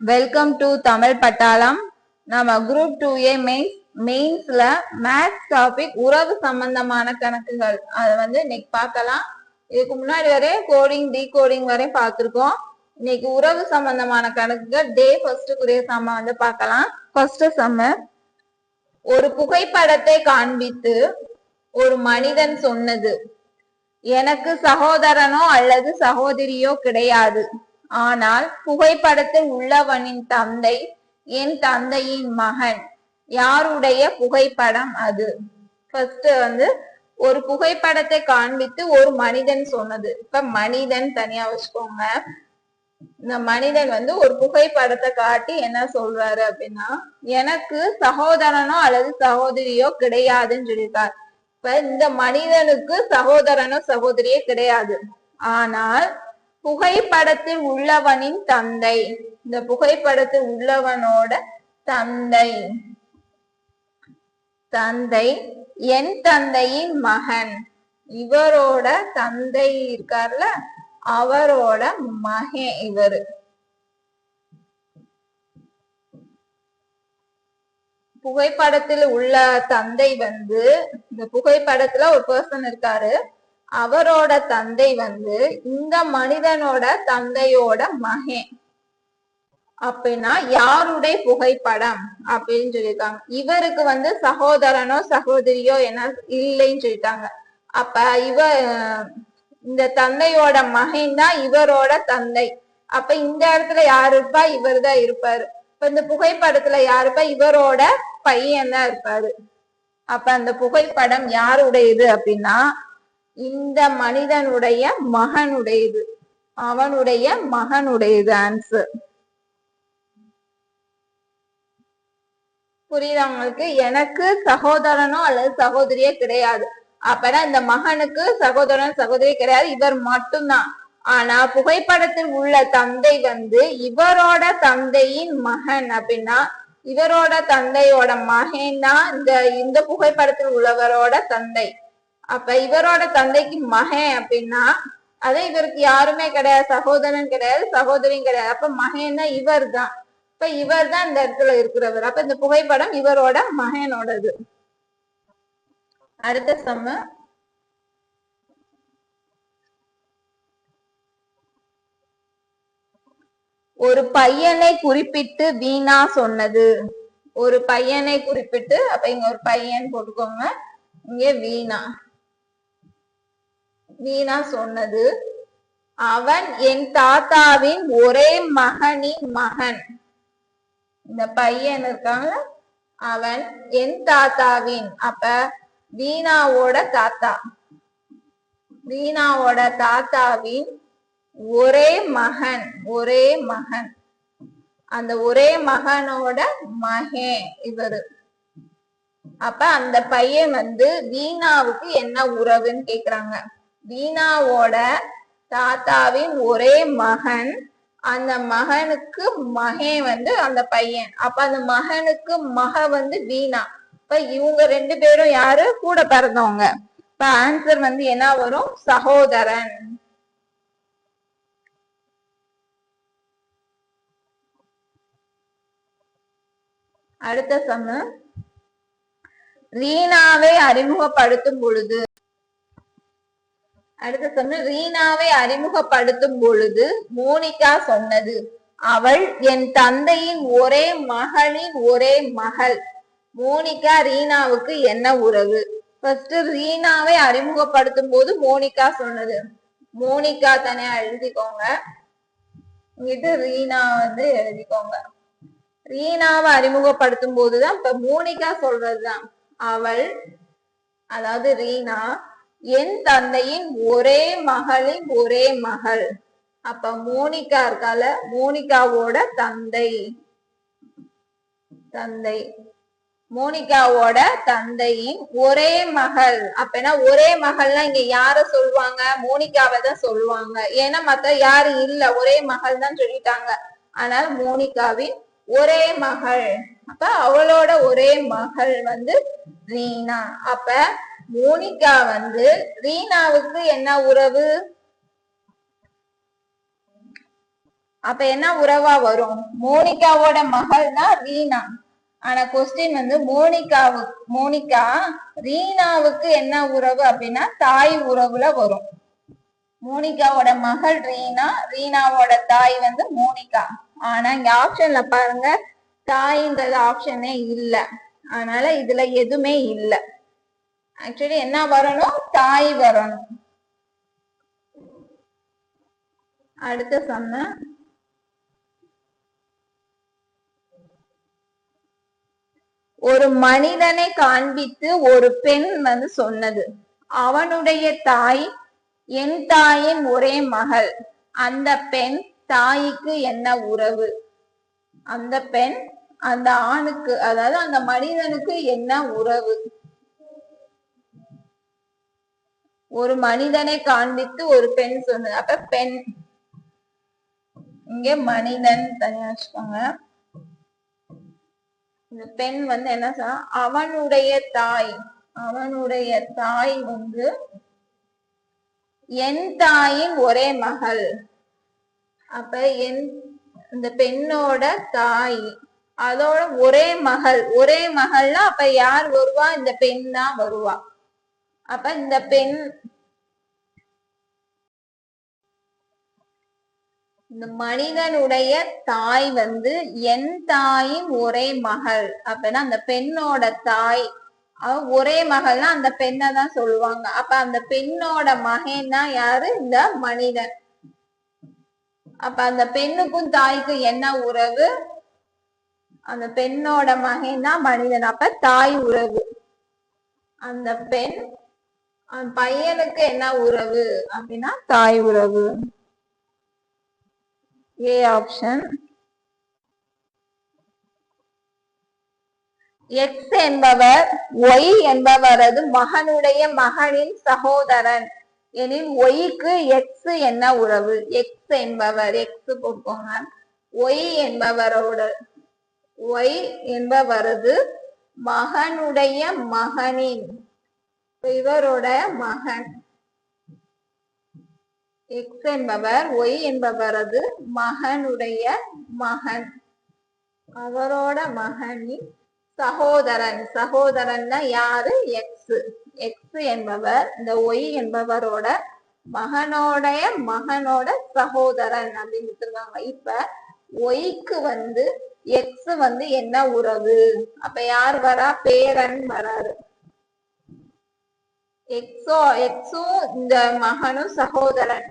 Welcome to Tamil Pattalam நம்ம group two A mains மெயின்ஸ்ல maths topic உறவு சம்பந்தமான கணக்குகள். அதை வந்து இன்னைக்கு பார்க்கலாம். இதுக்கு முன்னாடி வரை கோடிங் டீ கோடிங் வரை பார்த்துருக்கோம். இன்னைக்கு உறவு சம்பந்தமான கணக்குகள் டே ஃபர்ஸ்டுக்குரிய சம்ம வந்து பார்க்கலாம். ஃபர்ஸ்ட் சம்ம ஒரு புகைப்படத்தை காண்பித்து ஒரு மனிதன் சொன்னது. எனக்கு சகோதரனோ அல்லது சகோதரியோ கிடையாது. ஆனால் புகைப்படத்தில் உள்ளவனின் தந்தை என் தந்தையின் மகன். யாருடைய புகைப்படம் அது? ஃபர்ஸ்ட் வந்து ஒரு புகைப்படத்தை காண்பித்து ஒரு மனிதன் சொன்னது. இப்ப மனிதன் தனியா வச்சுக்கோங்க. இந்த மனிதன் வந்து ஒரு புகைப்படத்தை காட்டி என்ன சொல்றாரு அப்படின்னா எனக்கு சகோதரனோ அல்லது சகோதரியோ கிடையாதுன்னு சொல்லியிருக்கார். இப்ப இந்த மனிதனுக்கு சகோதரனோ சகோதரியோ கிடையாது. ஆனால் புகைப்படத்தில் உள்ளவனின் தந்தை. இந்த புகைப்படத்தில் உள்ளவனோட தந்தை. தந்தை என் தந்தையின் மகன். இவரோட தந்தை இருக்கார்ல அவரோட மகன் இவரு. புகைப்படத்தில் உள்ள தந்தை வந்து இந்த புகைப்படத்துல ஒரு பர்சன் இருக்காரு. அவரோட தந்தை வந்து இந்த மனிதனோட தந்தையோட மகன். அப்படின்னா யாருடைய புகைப்படம் அப்படின்னு சொல்லியிருக்காங்க. இவருக்கு வந்து சகோதரனோ சகோதரியோ என்ன இல்லைன்னு சொல்லிட்டாங்க. அப்ப இவ இந்த தந்தையோட மகன் தான் இவரோட தந்தை. அப்ப இந்த இடத்துல யாரு இருப்பா? இவர் தான் இருப்பாரு. இப்ப இந்த புகைப்படத்துல யாருப்பா இவரோட பையன் தான் இருப்பாரு. அப்ப அந்த புகைப்படம் யாருடையது அப்படின்னா இந்த மனிதனுடைய மகனுடையது. அவனுடைய மகனுடையது ஆன்சர் புரியுதவங்களுக்கு எனக்கு சகோதரனோ அல்லது சகோதரியோ கிடையாது. அப்பனா இந்த மகனுக்கு சகோதரன் சகோதரி கிடையாது. இவர் மட்டும்தான். ஆனா புகைப்படத்தில் உள்ள தந்தை வந்து இவரோட தந்தையின் மகன் அப்படின்னா இவரோட தந்தையோட மகன் தான் இந்த இந்த புகைப்படத்தில் உள்ளவரோட தந்தை. அப்ப இவரோட தந்தைக்கு மகன் அப்படின்னா அது இவருக்கு யாருமே கிடையாது சகோதரன் கிடையாது சகோதரியும் கிடையாது. அப்ப மகன்னா இவர் தான் இப்ப இவர் தான் இந்த இடத்துல இருக்கிறவர். அப்ப இந்த புகைப்படம் இவரோட மகனோடது. அடுத்த சம்ம ஒரு பையனை குறிப்பிட்டு வீணா சொன்னது. ஒரு பையனை குறிப்பிட்டு அப்ப இங்க ஒரு பையன் போட்டுக்கோங்க. இங்க வீணா. வீணா சொன்னது அவன் என் தாத்தாவின் ஒரே மகனின் மகன். இந்த பையன் இருக்காங்க அவன் என் தாத்தாவின். அப்ப வீணாவோட தாத்தா. வீணாவோட தாத்தாவின் ஒரே மகன் ஒரே மகன். அந்த ஒரே மகனோட மகே இவரு. அப்ப அந்த பையன் வந்து வீணாவுக்கு என்ன உறவுன்னு கேக்குறாங்க. வீணாவோட தாத்தாவின் ஒரே மகன். அந்த மகனுக்கு மகன் வந்து அந்த பையன். அப்ப அந்த மகனுக்கு மக வந்து வீணா. இப்ப இவங்க ரெண்டு பேரும் யாரு? கூட பிறந்தவங்க. இப்ப ஆன்சர் வந்து என்ன வரும்? சகோதரன். அடுத்த சம ரீனாவை அறிமுகப்படுத்தும் பொழுது அடுத்த சொன்ன ரீனாவை அறிமுகப்படுத்தும் பொழுது மோனிகா சொன்னது அவள் என் தந்தையின் ஒரே மகளின் ஒரே மகள். மோனிகா ரீனாவுக்கு என்ன உறவு? ஃபர்ஸ்ட் ரீனாவை அறிமுகப்படுத்தும் போது மோனிகா சொன்னது. மோனிகா தனியா எழுதிக்கோங்க. இது ரீனா வந்து எழுதிக்கோங்க. ரீனாவை அறிமுகப்படுத்தும் போதுதான் இப்ப மோனிகா சொல்றதுதான். அவள் அதாவது ரீனா என் தந்தையின் ஒரே மகளின் ஒரே மகள். அப்ப மோனிகா இருக்கால மோனிகாவோட தந்தை. தந்தை. மோனிகாவோட தந்தையின் ஒரே மகள். அப்பனா ஒரே மகள்னா இங்க யார சொல்லுவாங்க? மோனிகாவை தான் சொல்லுவாங்க. ஏன்னா மத்த யாரு இல்ல ஒரே மகள் தான் சொல்லிட்டாங்க. ஆனால் மோனிகாவின் ஒரே மகள். அப்ப அவளோட ஒரே மகள் வந்து ரீனா அப்ப மோனிகா வந்து ரீனாவுக்கு என்ன உறவு? அப்ப என்ன உறவா வரும்? மோனிகாவோட மகள் தான் ரீனா. ஆனா கொஸ்டின் வந்து மோனிகாவு மோனிகா ரீனாவுக்கு என்ன உறவு அப்படின்னா தாய் உறவுல வரும். மோனிகாவோட மகள் ரீனா ரீனாவோட தாய் வந்து மோனிகா. ஆனா இங்க ஆப்ஷன்ல பாருங்க தாய்ன்றது ஆப்ஷனே இல்ல. அதனால இதுல எதுவுமே இல்ல. ஆக்சுவலி என்ன வரணும்? தாய் வரணும். அடுத்த சொன்ன. ஒரு மனிதனை காண்பித்து ஒரு பெண் வந்து சொன்னது. அவனுடைய தாய் என் தாயின் ஒரே மகள். அந்த பெண் தாய்க்கு என்ன உறவு? அந்த பெண் அந்த ஆணுக்கு அதாவது அந்த மனிதனுக்கு என்ன உறவு? ஒரு மனிதனை காண்பித்து ஒரு பெண் சொன்னது. அப்ப பெண் இங்க மனிதன் தனியா வச்சுக்கோங்க. இந்த பெண் வந்து என்ன சொன்னா அவனுடைய தாய் அவனுடைய தாய் வந்து என் தாயின் ஒரே மகள். அப்ப என் இந்த பெண்ணோட தாய் அதோட ஒரே மகள். ஒரே மகள்னா அப்ப யார் வருவா? இந்த பெண் தான் வருவா. அப்ப இந்த பெண் இந்த மனிதனுடைய தாய் வந்து என் தாயின் ஒரே மகள். அப்படின்னா அந்த பெண்ணோட தாய் அவ ஒரே மகள்னா அந்த பெண்ணை தான் சொல்லுவாங்க. அப்ப அந்த பெண்ணோட மகன் தான் யாரு? இந்த மனிதன். அப்ப அந்த பெண்ணுக்கும் தாய்க்கும் என்ன உறவு? அந்த பெண்ணோட மகன் தான் மனிதன். அப்ப தாய் உறவு. அந்த பெண் பையனுக்கு என்ன உறவு அப்படின்னா தாய் உறவு. ஏ ஆப்ஷன் எக்ஸ் என்பவர் ஒய் என்பவரது மகனுடைய மகனின் சகோதரன். எனில் ஒய்க்கு எக்ஸ் என்ன உறவு? எக்ஸ் என்பவர் எக்ஸ் போட்டுக்கோங்க. ஒய் என்பவரோட ஒய் என்பவரது மகனுடைய மகனின் இவரோட மகன். எக்ஸ் என்பவர் ஒய் என்பவரது மகனுடைய மகன். அவரோட மகனின் சகோதரன். சகோதரன்னா யாரு? எக்ஸ் எக்ஸ் என்பவர் இந்த ஒய் என்பவரோட மகனோடைய மகனோட சகோதரன் அப்படின்னு சொல்லுவாங்க. இப்ப ஒய்க்கு வந்து எக்ஸ் வந்து என்ன உறவு? அப்ப யார் வரா? பேரன் வராரு. எக்ஸோ எக்ஸும் இந்த மகனும் சகோதரன்.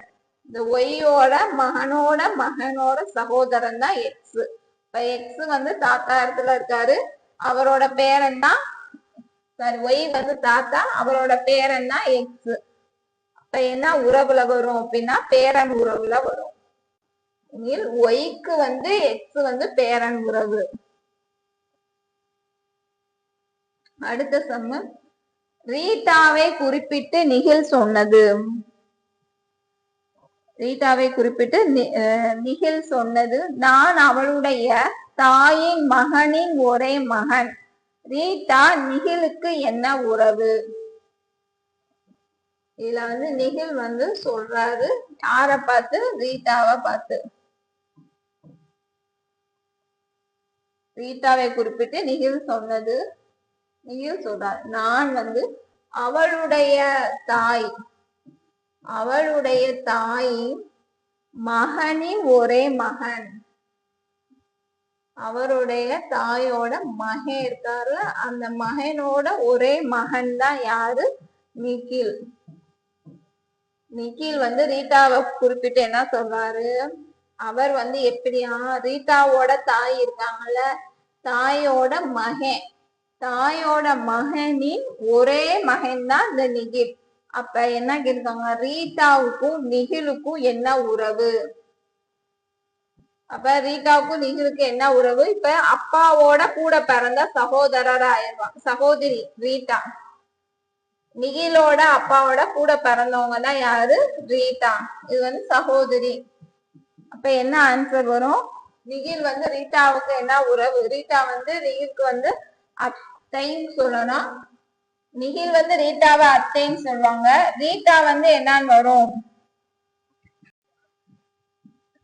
இந்த ஒய்யோட மகனோட மகனோட சகோதரன் தான் எக்ஸ் இப்ப எக்ஸ் வந்து தாத்தா இடத்துல இருக்காரு. அவரோட பேரன் தான் சாரி ஒய் வந்து தாத்தா அவரோட பேரன் தான் எக்ஸ் அப்ப என்ன உறவுல வரும் அப்படின்னா பேரன் உறவுல வரும். ஒய்க்கு வந்து எக்ஸ் வந்து பேரன் உறவு. அடுத்த சம்மு ரீதாவை குறிப்பிட்டு நிகில் சொன்னது. ரீட்டாவை குறிப்பிட்டு நிகில் சொன்னது நான் அவளுடைய தாயின் மகனின் ஒரே மகன். ரீதா நிகிலுக்கு என்ன உறவு? இதுல வந்து நிகில் வந்து சொல்றாரு. யார பார்த்து? ரீதாவை பார்த்து. ரீட்டாவை குறிப்பிட்டு நிகில் சொன்னது. ஐயோ சொல்றார் நான் வந்து அவளுடைய தாய் அவளுடைய தாயின் மகனின் ஒரே மகன். அவருடைய தாயோட மகன் இருக்காரு அந்த மகனோட ஒரே மகன் தான் யாரு? நிகில் நிகில் வந்து ரீட்டாவை குறிப்பிட்டு என்ன சொல்றாரு? அவர் வந்து எப்படியா ரீட்டாவோட தாய் இருக்காங்கல்ல தாயோட மகன். தாயோட மகனின் ஒரே மகன் தான் இந்த நிகில் அப்ப என்ன கேட்டாங்க ரீதாவுக்கும் நிகிலுக்கும் என்ன உறவு? அப்ப ரீதாவுக்கும் நிகிலுக்கும் என்ன உறவு? இப்ப அப்பாவோட கூட பிறந்த சகோதரரா ஆயிடுவாங்க சகோதரி ரீதா. நிகிலோட அப்பாவோட கூட பிறந்தவங்க தான் யாரு? ரீதா. இது வந்து சகோதரி. அப்ப என்ன ஆன்சர் வரும்? நிகில் வந்து ரீதாவுக்கு என்ன உறவு? ரீதா வந்து நிகிலுக்கு வந்து அத்தைன்னு சொல்லணும். நிகில் வந்து ரீட்டாவை அத்தைன்னு சொல்லுவாங்க. ரீட்டா வந்து என்னன்னு வரும்?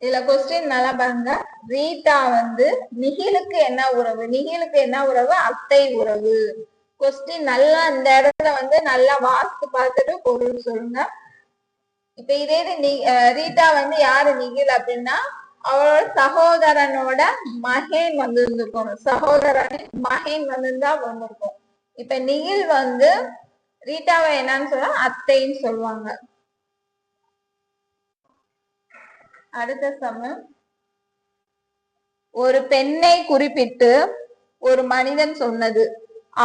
இதுல கொஸ்டின் நல்லா பாருங்க. ரீட்டா வந்து நிகிலுக்கு என்ன உறவு? நிகிலுக்கு என்ன உறவு? அத்தை உறவு. கொஸ்டின் நல்லா இந்த இடத்துல வந்து நல்லா வாஸ்து பார்த்துட்டு பொருள் சொல்லுங்க. இப்ப இதே நி- அஹ் ரீட்டா வந்து யாரு நிகில் அப்படின்னா அவரோட சகோதரனோட மகன் வந்து இருந்திருக்கணும் சகோதரன் மகன் வந்திருந்தா வந்திருக்கும். இப்ப நிகில் வந்து ரீட்டாவை என்னன்னு சொல்ல அத்தைன்னு சொல்லுவாங்க. அடுத்த சமயம் ஒரு பெண்ணை குறிப்பிட்டு ஒரு மனிதன் சொன்னது.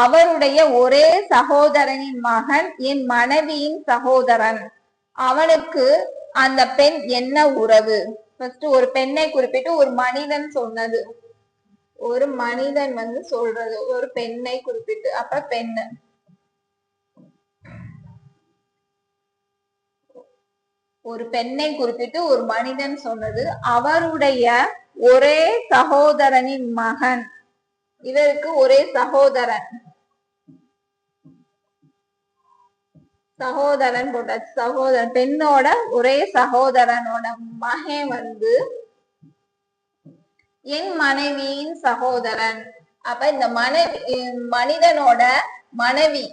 அவருடைய ஒரே சகோதரனின் மகன் என் மனைவியின் சகோதரன். அவனுக்கு அந்த பெண் என்ன உறவு? ஃபர்ஸ்ட் ஒரு பெண்ணை குறிப்பிட்டு ஒரு மனிதன் சொன்னது. ஒரு மனிதன் வந்து சொல்றது ஒரு பெண்ணை குறிப்பிட்டு அப்ப பெண்ணு. ஒரு பெண்ணை குறிப்பிட்டு ஒரு மனிதன் சொன்னது அவருடைய ஒரே சகோதரனின் மகன். இவருக்கு ஒரே சகோதரன். சகோதரன் போட்டாச்சு சகோதரன் பெண்ணோட ஒரே சகோதரனோட மகன் வந்து என் மனைவியின் சகோதரன். அப்ப இந்த மனைவி மனிதனோட மனைவி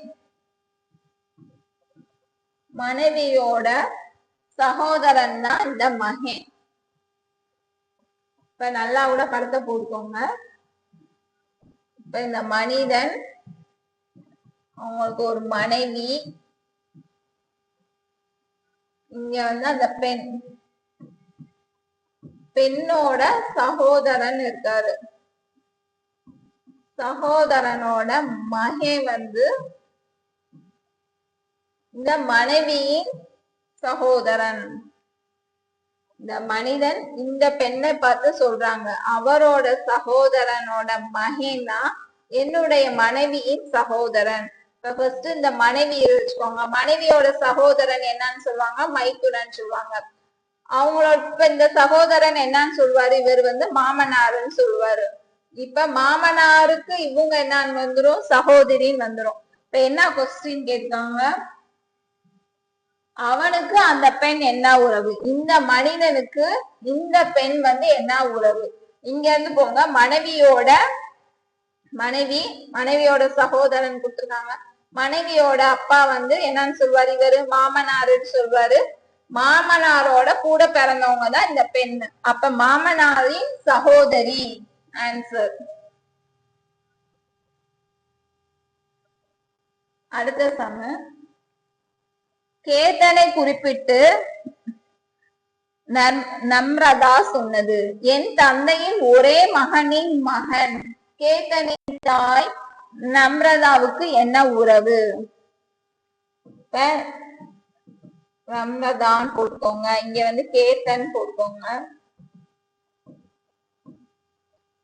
மனைவியோட சகோதரன் தான் இந்த மகன். இப்ப நல்லா கூட படத்தை போட்டுக்கோங்க. இப்ப இந்த மனிதன் அவங்களுக்கு ஒரு மனைவி இங்க வந்து அந்த பெண் பெண்ணோட சகோதரன் இருக்காரு. சகோதரனோட மகன் வந்து இந்த மனைவியின் சகோதரன். இந்த மனிதன் இந்த பெண்ணை பார்த்து சொல்றாங்க அவரோட சகோதரனோட மகன் என்னுடைய மனைவியின் சகோதரன். ஃபர்ஸ்ட் இந்த மனைவி வச்சுக்கோங்க. மனைவியோட சகோதரன் என்னன்னு சொல்லுவாங்க மைத்துனன் சொல்லுவாங்க. அவங்களோட இப்ப இந்த சகோதரன் என்னன்னு சொல்லுவாரு? இவர் வந்து மாமனாருன்னு சொல்லுவாரு. இப்ப மாமனாருக்கு இவங்க என்னன்னு வந்துரும் சகோதரின்னு வந்துரும். இப்ப என்ன கொஸ்டின் கேட்காங்க? அவனுக்கு அந்த பெண் என்ன உறவு? இந்த மனிதனுக்கு இந்த பெண் வந்து என்ன உறவு? இங்க இருந்து போங்க. மனைவியோட மனைவி மனைவியோட சகோதரன் கொடுத்துருக்காங்க. மனைவியோட அப்பா வந்து என்னன்னு சொல்வாரு இவரு மாமனாருன்னு சொல்வாரு மாமனாரோட கூட பிறந்தவங்க தான் இந்த பெண். அப்ப மாமனாரின் சகோதரி ஆன்சர் அடுத்த சம கேதனை குறிப்பிட்டு நம்- நம்ரதா சொன்னது. என் தந்தையின் ஒரே மகனின் மகன். கேதனின் தாய் நம்ரதாவுக்கு என்ன உறவு? இப்ப நம்ரதான் போட்டுக்கோங்க. இங்க வந்து கேத்தன் போட்டுக்கோங்க.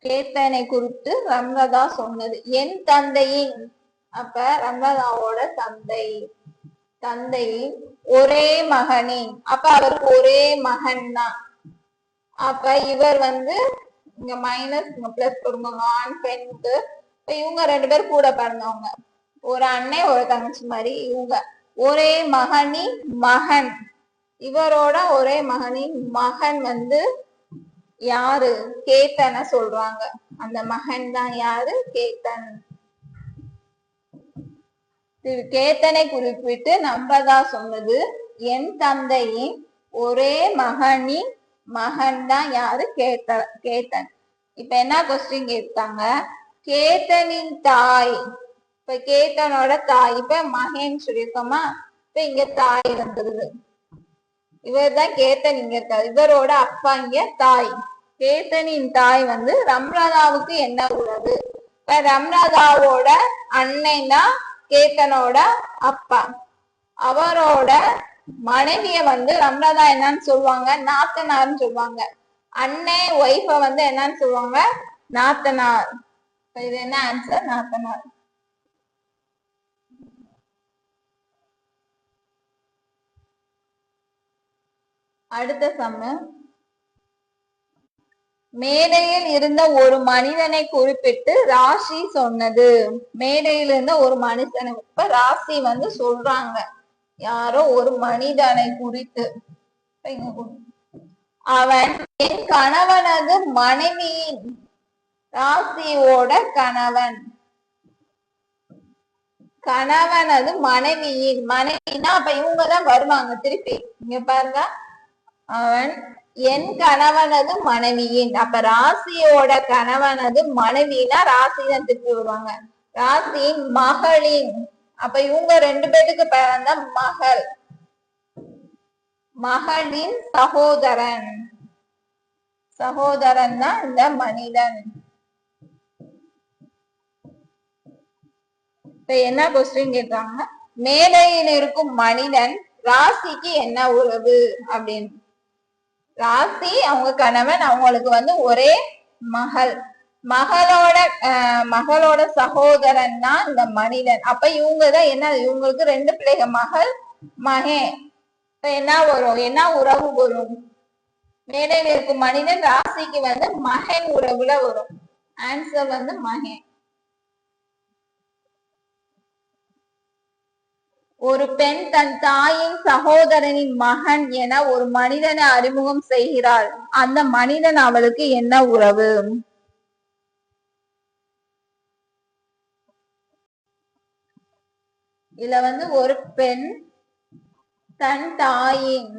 கேத்தனை குறித்து ரம்ரதா சொன்னது. என் தந்தையின் அப்ப ரம்ரதாவோட தந்தை. தந்தையின் ஒரே மகனின் அப்ப அவருக்கு ஒரே மகன் தான் அப்ப இவர் வந்து இங்க மைனஸ் இங்க பிளஸ் கொடுங்க ஆண் பெண்ணுக்கு இப்ப இவங்க ரெண்டு பேரும் கூட பிறந்தவங்க. ஒரு அண்ணன் ஒரு தங்கச்சி மாதிரி இவங்க. ஒரே மகனி மகன். இவரோட ஒரே மகனின் மகன் வந்து யாரு? கேத்தன சொல்றாங்க. அந்த மகன் தான் யாரு? கேத்தன். திரு கேத்தனை குறிப்பிட்டு நம்பதா சொன்னது என் தந்தையின் ஒரே மகனின் மகன் தான் யாரு? கேத்த கேத்தன். இப்ப என்ன கொஸ்டின் கேட்டாங்க? கேத்தனின் தாய். இப்ப கேத்தனோட தாய் இப்ப மகேன்னு சொல்லியிருக்கோமா? இப்ப இங்க தாய் வந்துருது. இவர் தான் கேத்தன் இங்க இருக்காரு. இவரோட அப்பா இங்க தாய். கேத்தனின் தாய் வந்து ரம்ராதாவுக்கு என்ன உறவு இப்ப ரம்ராதாவோட அண்ணன் தான் கேத்தனோட அப்பா. அவரோட மனைவிய வந்து ரம்ராதா என்னன்னு சொல்லுவாங்க? நாத்தனார்னு சொல்லுவாங்க. அண்ணே ஒய்ஃப வந்து என்னன்னு சொல்லுவாங்க? நாத்தனார். இது என்ன ஆன்சர் நாத்தனார் அடுத்த சம்மு மேடையில் இருந்த ஒரு மனிதனை குறிப்பிட்டு ராசி சொன்னது. மேடையில் இருந்த ஒரு மனுஷனை இப்ப ராசி வந்து சொல்றாங்க. யாரோ ஒரு மனிதனை குறித்து. அவன் என் கணவனது மனைவியின் ராசியோட கணவன். கணவனது மனைவியின் மனைவினா அப்ப இவங்கதான் வருவாங்க திருப்பி. இங்க பாருங்க. அவன் என் கணவனது மனைவியின். அப்ப ராசியோட கணவனது மனைவினா ராசி தான் திருப்பி வருவாங்க. ராசியின் மகளின். அப்ப இவங்க ரெண்டு பேருக்கு பிறந்த மகள். மகளின் சகோதரன். சகோதரன் தான் இந்த மனிதன். இப்ப என்ன கொஸ்டின் கேட்டாங்க மேடையில் இருக்கும் மனிதன் ராசிக்கு என்ன உறவு அப்படின்னு. ராசி அவங்க கணவன் அவங்களுக்கு வந்து ஒரே மகள். மகளோட அஹ், மகளோட சகோதரன் தான் இந்த மனிதன். அப்ப இவங்க தான் என்ன இவங்களுக்கு ரெண்டு பிள்ளைங்க மகள் மகே இப்ப என்ன வரும் என்ன உறவு வரும்? மேடையில் இருக்கும் மனிதன் ராசிக்கு வந்து மகன் உறவுல வரும். ஆன்சர் வந்து மகன். ஒரு பெண் தன் தாயின் சகோதரனின் மகன் என ஒரு மனிதனை அறிமுகம் செய்கிறாள். அந்த மனிதன் அவளுக்கு என்ன உறவு? இதுல வந்து ஒரு பெண் தன் தாயின்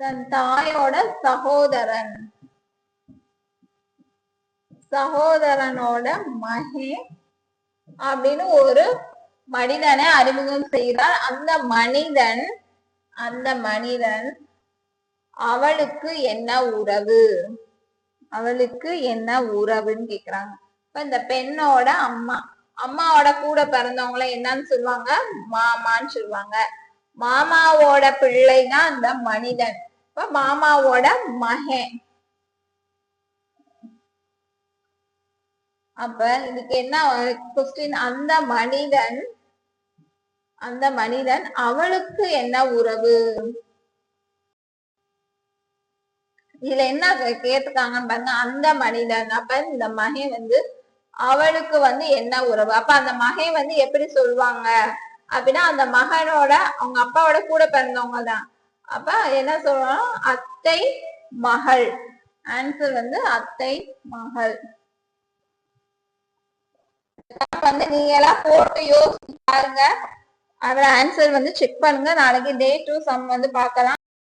தன் தாயோட சகோதரன். சகோதரனோட மகே அப்படின்னு ஒரு மனிதனை அறிமுகம் செய்கிறார் அந்த மனிதன் அந்த மனிதன் அவளுக்கு என்ன உறவு? அவளுக்கு என்ன உறவுன்னு கேக்குறாங்க. இப்ப இந்த பெண்ணோட அம்மா அம்மாவோட கூட பிறந்தவங்கள என்னன்னு சொல்லுவாங்க? மாமான்னு சொல்லுவாங்க. மாமாவோட பிள்ளை தான் அந்த மனிதன். இப்ப மாமாவோட மகன். அப்ப இதுக்கு என்ன கொஸ்டின் அந்த மனிதன் அந்த மனிதன் அவளுக்கு என்ன உறவு? இதுல என்ன கே- கேட்டிருக்காங்கன்னு பாருங்க. அந்த மனிதன் அப்ப இந்த மகன் வந்து அவளுக்கு வந்து என்ன உறவு? அப்ப அந்த மகன் வந்து எப்படி சொல்லுவாங்க அப்படின்னா அந்த மகனோட அவங்க அப்பாவோட கூட பிறந்தவங்க தான். அப்ப என்ன சொல்றோம்? அத்தை மகள். ஆன்சர் வந்து அத்தை மகள். வந்து நீங்க எல்லாம் போட்டு யோசிச்சு பாருங்க. அதோட ஆன்சர் வந்து செக் பண்ணுங்க. நாளைக்கு டே டூ சம் வந்து பார்க்கலாம்.